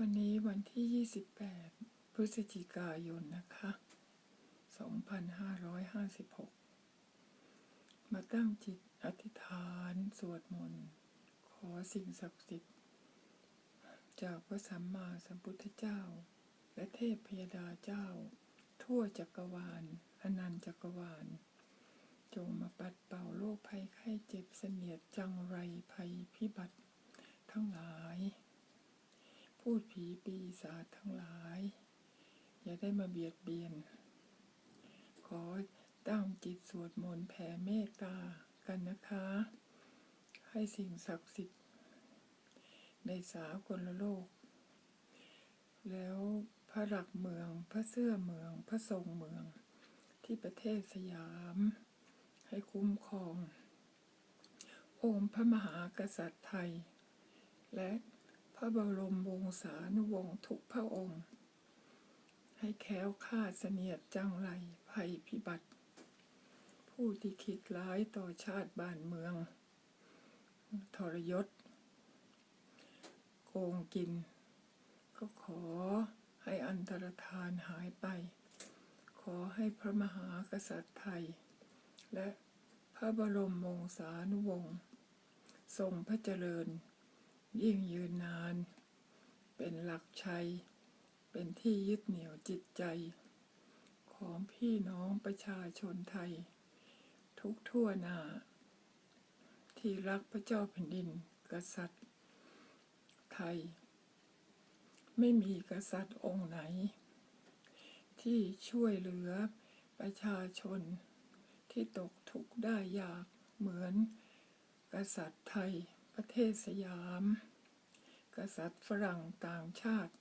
วันนี้วันที่ 28 พฤศจิกายนนะคะ 2556 มาตั้งจิตอธิษฐานสวดมนต์ ขอสิ่งศักดิ์สิทธิ์ จากพระสัมมาสัมพุทธเจ้า และเทพพยดาเจ้า ทั่วจักรวาลอนันต์จักรวาล จงมาปัดเป่าโรคภัยไข้เจ็บเสนียดจังไรภัยพิบัติทั้งหลาย พูดผีปีศาจทั้งหลาย อย่าได้มาเบียดเบียน ขอตั้งจิตสวดมนต์แผ่เมตตากันนะคะ ให้สิ่งศักดิ์สิทธิ์ ในสากลโลก แล้วพระหลักเมืองพระเสื้อเมือง พระทรงเมือง ที่ประเทศสยาม ให้คุ้มครอง องค์พระมหากษัตริย์ไทย และ พระบรมวงศานุวงศ์ทุกพระองค์ ให้แค้วคาดเสนียดจังไรภัยพิบัติ ผู้ที่คิดร้ายต่อชาติบ้านเมือง ทรยศ โกงกิน ก็ขอให้อันตรธานหายไป ขอให้พระมหากษัตริย์ไทย และพระบรมวงศานุวงศ์ทรงพระเจริญ ยิ่งยืนนาน เป็นหลักชัย เป็นที่ยึดเหนี่ยวจิตใจ ของพี่น้องประชาชนไทย ทุกทั่วหน้า ที่รักพระเจ้าแผ่นดิน กษัตริย์ ไทย ไม่มีกษัตริย์องค์ไหน ที่ช่วยเหลือประชาชนที่ตกทุกข์ได้ยากเหมือนกษัตริย์ไทย ประเทศสยาม กษัตริย์ฝรั่งต่างชาติ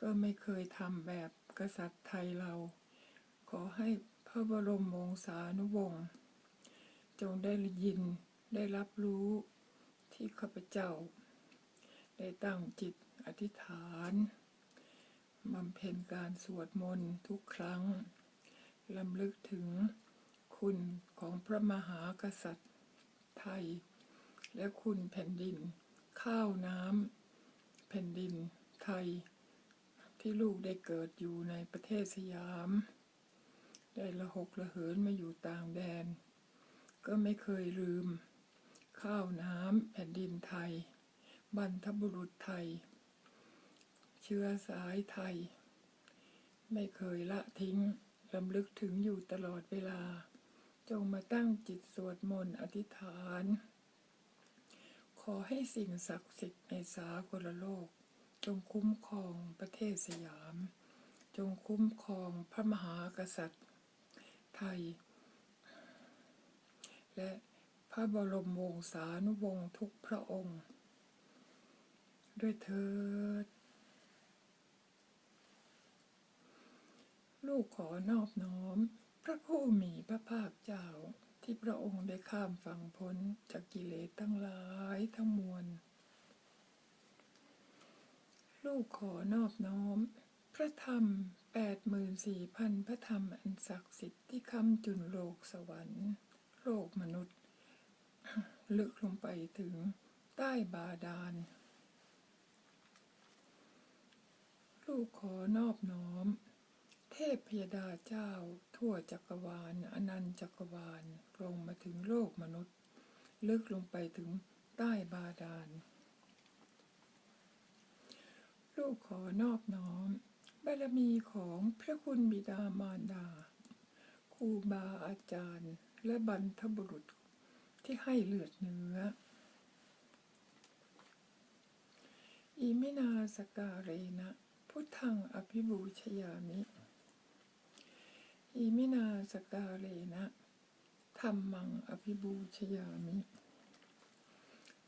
ก็ไม่เคยทำแบบกษัตริย์ไทยเรา ขอให้พระบรมวงศานุวงศ์จงได้ยินได้รับรู้ที่ข้าพเจ้า ได้ตั้งจิตอธิษฐานบำเพ็ญการสวดมนต์ทุกครั้งลำลึกถึงคุณของพระมหากษัตริย์ไทย และคุณแผ่นดิน ข้าวน้ำแผ่นดินไทย ที่ลูกได้เกิดอยู่ในประเทศสยาม ได้ละหกละเหินมาอยู่ต่างแดน ก็ไม่เคยลืม ข้าวน้ำแผ่นดินไทย บรรทบุรุษไทย เชื้อสายไทย ไม่เคยละทิ้งลำลึกถึงอยู่ตลอดเวลา จงมาตั้งจิตสวดมนต์อธิษฐาน อให้สิ่งศักดิ์สิทธิ์ในสากลโลก จงคุ้มครองประเทศสยาม จงคุ้มครองพระมหากษัตริย์ ไทย และพระบรมวงศานุวงศ์ทุกพระองค์ ด้วยเถิด ลูกขอนอบน้อม พระผู้มีพระภาคเจ้า ที่พระองค์ได้ข้ามฝั่งพ้นจากกิเลสทั้งหลายทั้งมวล ลูกขอนอบน้อม พระธรรมแปดหมื่นสี่พันพระธรรมอันศักดิ์สิทธิ์ที่คำจุนโลกสวรรค์ โลกมนุษย์ ลึกลงไปถึงใต้บาดาล ลูกขอนอบน้อม เทพพยดาเจ้า ทั่วจักรวาล อนันต์จักรวาลลงมาถึงโลกมนุษย์ ลึกลงไปถึงใต้บาดาล ลูกขอนอบน้อมบารมีของพระคุณบิดามารดาครูบาอาจารย์ และบรรทบุรุษที่ให้เลือดเนื้อ อิมินาสการเรนะ พุทธังอภิบูชยามิ อิมินาสการเรนะธรรมังอภิบูชยามิ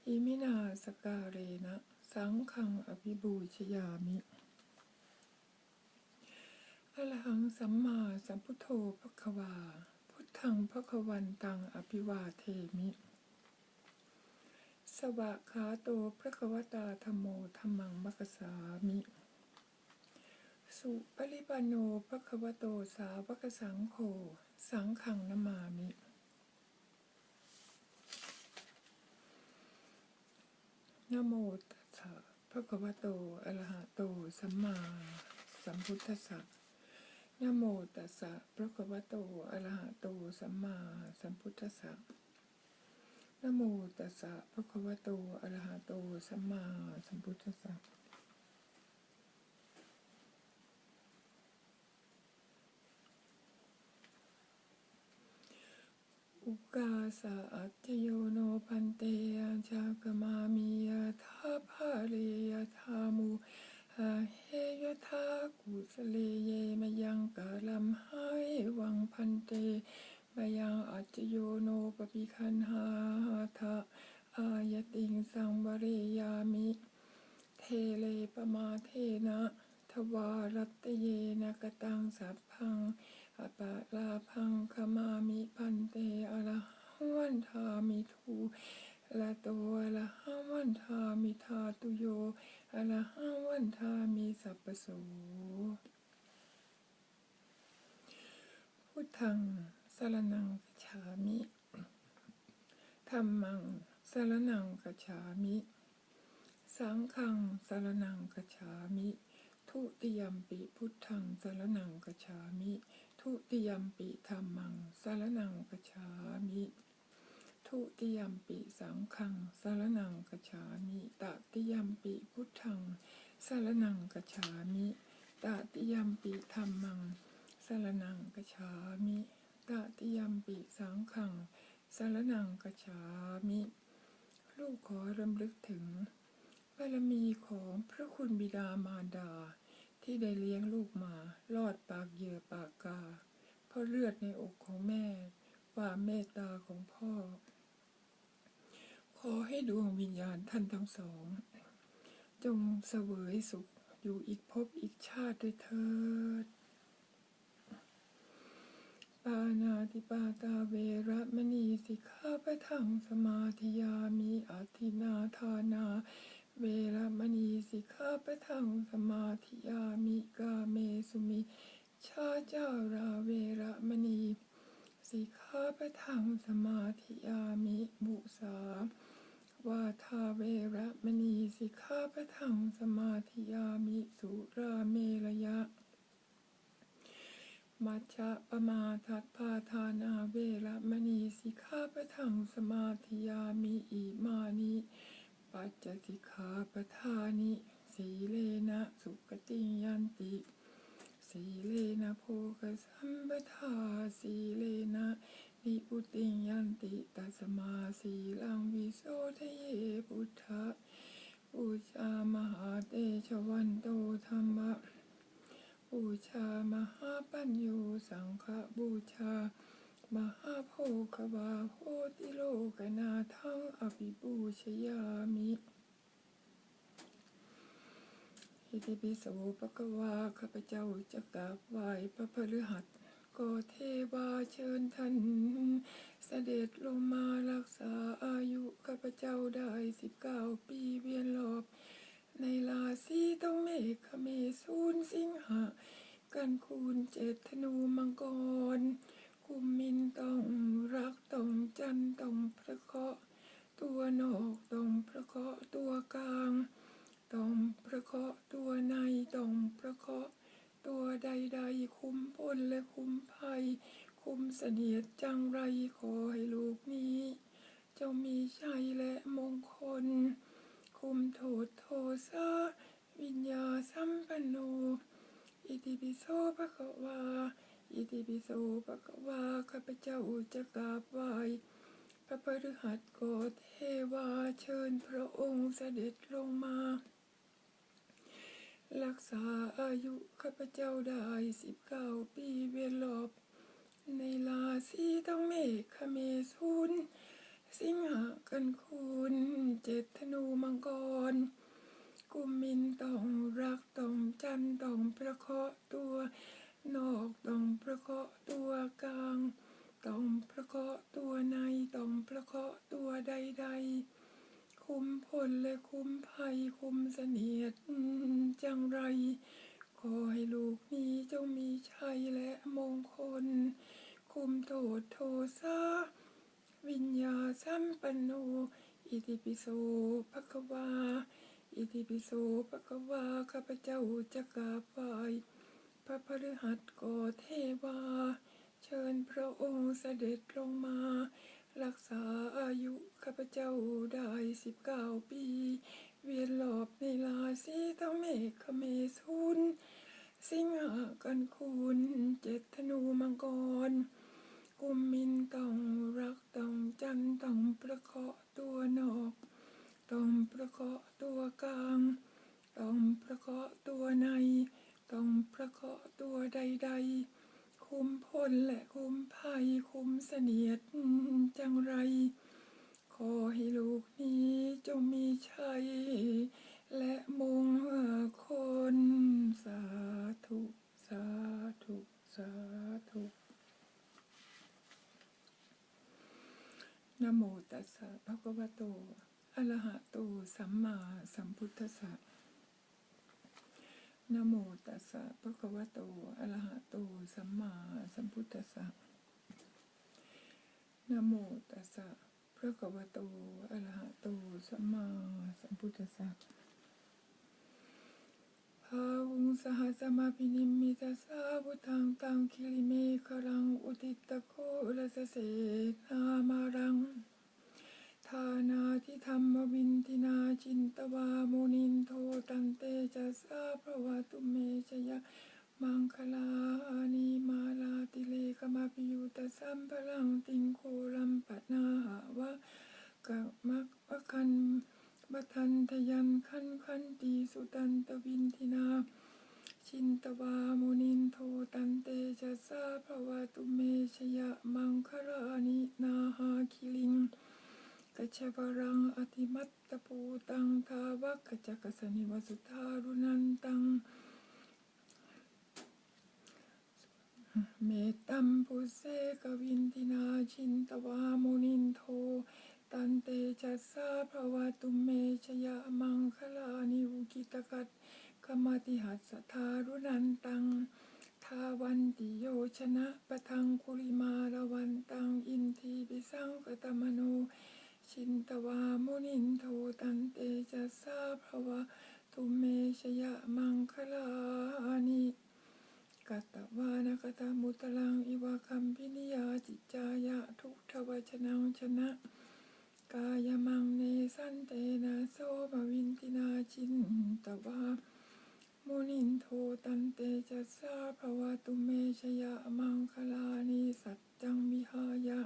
อิมินาสการเรนะสังฆังอภิบูชยามิอะระหังสัมมาสัมพุทโธภควา พุทธังภควันตังอภิวาเทมิ สวะขาโตพระควตาธรรมโมธรรมังมัคคสามิ สุปริปันโนภควโตสาวกสังโฆสังฆังนามามินะโมตัสสะภะคะวะโตอะระหะโต สัมมาสัมพุทธัสสะนะโมตัสสะพระคะวะโตอะระหะโต สัมมาสัมพุทธัสสะนะโมตัสสะพระคะวะโตอะระหะโต สัมมาสัมพุทธัสสะ กาสะอัจโยโนพันเตอัญชากมามิยะทาภาเรยะทามุหาเฮยะทากุสเลเยมยังกาลัมหายวังพันเตมยังอัจโยโนปปิคันหาทะอายติงสังวเรยามิ เทเลปมาเทนะ ทวารัตเยนะกตังสัพพัง อปะลาพังขมามิพันเตอรหังวันทามิทูละโตอรหังวันทามิทาตุโยอรหังวันทามิสัพพโสพุทธังสารนังกัจฉามิธรรมังสารนังกัจฉามิ สังฆังสารนังกัจฉามิ ทุติยมปิพุทธังสารนังกัจฉามิ ทุติยมปิธรรมังสารนังกฉามิ ทุติยมปิสังฆังสารนังกฉามิตติยมปิพุทธังสารนังกฉามิตติยมปิธรรมังสารนังกฉามิตติยมปิสังฆังสารนังกฉามิ ลูกขอรำลึกถึงบารมีของพระคุณบิดามารดา ที่ได้เลี้ยงลูกมารอดปากเหยื่อปากกา เพราะเลือดในอกของแม่ ความเมตตาของพ่อ ขอให้ดวงวิญญาณท่านทั้งสอง จงเสวยสุขอยู่อีกภพอีกชาติด้วยเถิดปานาติปาตาเวระมณีสิกขาปะทังสมาธิยามิอาทินาทานา เวระมณีสิกขาปะทังสมาธิยามิกาเมสุมิชาเจ้าราเวระมณีสิกขาปะทังสมาธิยามิบุสาวาทาเวระมณีสิกขาปะทังสมาธิยามิสุราเมระยะมัจจะปมาทัดปาทานาเวระมณีสิกขาปะทังสมาธิยามิอิมานิ ปัจจสิกขาปทานิ สีเลนะสุกติยันติ สีเลนะโภคสัมปทา สีเลนะนิพุติยันติตัสมาสีลังวิโสทะเยพุทธะปูชามหาเตชะวันโตธรรมะบูชามหาปัญโยสังฆบูชา มหาโภควาโหติโลกนาทังอภิปูชยามิอิติปิโสปะกวาข้าพเจ้าจะกราบไหว้พระพฤหัสก็เทวาเชิญท่านเสด็จลงมารักษาอายุข้าพเจ้าได้สิบเก้าปีเวียนรอบ ในราศีต้องเมฆขเมสูนสิงหะกันคูณเจตธนูมังกร กุมมินตองรักตองจันตองพระเคาะตัวนอกตองพระเคาะตัวกลางตองพระเคาะตัวในตองพระเคาะตัวใดๆ คุ้มพลและคุ้มภัย คุ้มเสนียดจังไรขอให้ลูกนี้จ้ามีชัยและมงคล คุมโทษโทสะวิญญาสัมปันโน อิติปิโสภะคะวา อิติปิโสภะคะวาข้าพเจ้าจะกราบไหว้พระพฤหัสโกเทวาเชิญพระองค์เสด็จลงมา รักษาอายุข้าพเจ้าได้สิบเก้าปีเวียนรอบในราศีต้องเมฆขเมสุนสิงหากันคูณเจ็ดธนูมังกร กุมินต้องรักต้องจันต้องประเคาะตัวนอกต้องประเคราะห์ตัวกลาง ต้องประเคราะห์ตัวในต้องประเคราะห์ตัวใดๆ คุ้มพลและคุ้มภัยคุ้ม เสนียดจังไร ขอให้ลูกนี้เจ้ามีชัยและมงคล คุมโทษโทสะวิญญาสัมปันโน อิติปิโสภะคะวา อิติปิโสปะคะวา ข้าพเจ้าจะกราบไหว้พระพฤหัสก่อเทวา เชิญพระองค์เสด็จลงมา รักษาอายุข้าพเจ้าได้สิบเก้าปี เวียนหลบในราศีทั้งเมฆเมสุนสิงหากันคุณเจ็ดธนูมังกร กุมมินต้องรักต้องจันต้องประเคาะตัวนอกต้องประเคาะตัวกลางต้องประเคาะตัวในต้องประเคาะตัวใด ๆ คุมพลและคุมภัยคุมเสนียดจังไร ขอให้ลูกนี้จงมีชัย และมงคลสาธุ สาธุ สาธุนะโมตัสสะภะคะวะโตอะระหะโต สัมมาสัมพุทธัสสะนะโมตัสสะภะคะวะโตอะระหะโต สัมมาสัมพุทธัสสะนะโมตัสสะ ภะคะวะโตอรหะโตสัมมาสัมพุทธัสสะภาวุงสหัสมาพินิมมิตาสาวุทังตังคิริเมฆรังอุติตตะโครสเสนามารังทานาทิธรรมวินทินาจินตวามุนินโทตันเตจะสาพระวะตุเมชยะ มังคลานีมาลาติเลกมาปิยุตสัมพลังติงโครัมปนาหาวะกะมักวะคันบัทันทยันขันขันตีสุตันตวินทินา ชินตวามุนินโทตันเตจะสาภวะตุเมชยะมังคลานินาหาคิลิงกัจจวรังอติมัตตปูตังทาวักขจักสนิวสุทารุนันตัง เมตตัมปุเสกวินตินาชินตวามุนินโท ตันเตจัสสาภวะตุเมชยะมังคลานิวกิตกัตกมาติหัสทารุนันตัง ทาวันติโยชนะปะทังคุริมาละวันตัง อินทีปิสังกตมโน ชินตวามุนินโท ตันเตจัสสาภวะตุเมชยะมังคลานิ กัตตวานกตามุตลังอิวะคัมพินิยาจิจายะทุกทวชนังชนะ กายมังเนสันเตนะโสมวินตินาจินตวามุนินโทตันเตจัสสาภวะตุเมชยะมังคลานิสัจจังวิหายะ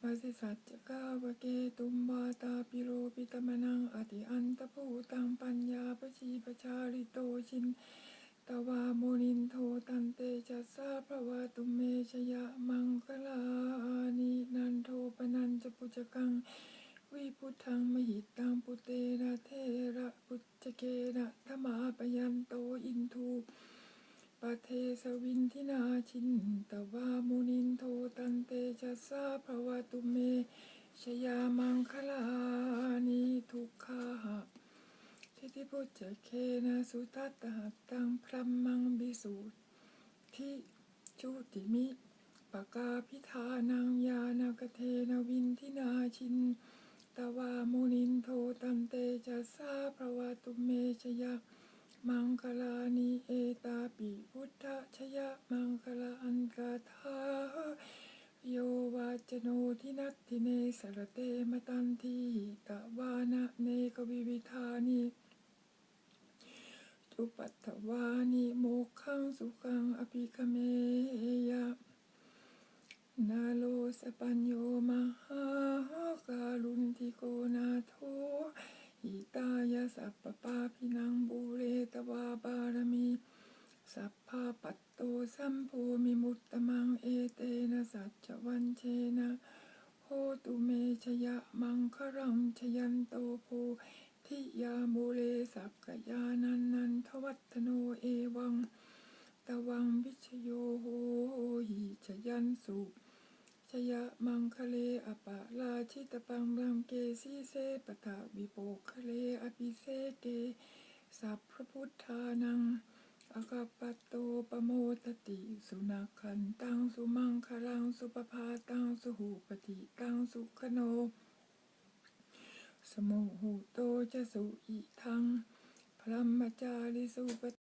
วาสิสัจจกาวเกตุมวาตาปิโรปิตมนังอติอันตภูตังปัญญาปชีปชาริโตชิน ตวาโมนินโทตันเตจัสสาภวะตุเมชยะมังคลานินันโทปนันจปุจกังวิพุทธังมหิตังปุเตนะเทระปุจเกนะธรรมาปยันโตอินทูปะเทสวินทินาชินตวาโมนินโทตันเตจัสสาภวะตุเมชยามังคลานิทุกขา ทิฏฐิพุจจเคนะสุทัตตหัตตังพรัมมังบิสุทธิจุติมิปกาพิธานังยานากเทนวินทินาชินตวามุนินโทตันเตจัสสาภวะตุเมชยะมังคลานิเอตาปิพุทธชยะมังคลาอันกาธาโยวาจโนทินัตถิเนสรเตมตันทีตะวานะเนกวิวิธานิ จุปัตถวานิโมขังสุขังอภิคเมยะนาโลสปัญโยมหาการุณทิโกนาโทหิตายาสัพปปาพินังบูเรตวาบารมี สัพพาปัตโตสัมโพมิมุตตมังเอเตนะสัจจวันเชนะโหตุเมชยะมังครังชยันโตโพทิยาโมเลสักกยานันนันทวัตโนเอวัง ตวังวิชโยโหหิชยันสุชยะมังคะเลอปะลาชิตปังรังเกสีเสปะทะวิโปคะเลอภิเสเก สัพพระพุทธานังอากาปโตปโมตติสุนักขันตังสุมังคลังสุปภาตังสุหูปฏิตังสุขโน สมุหูโตจะสุอิทังพระมจาริสุป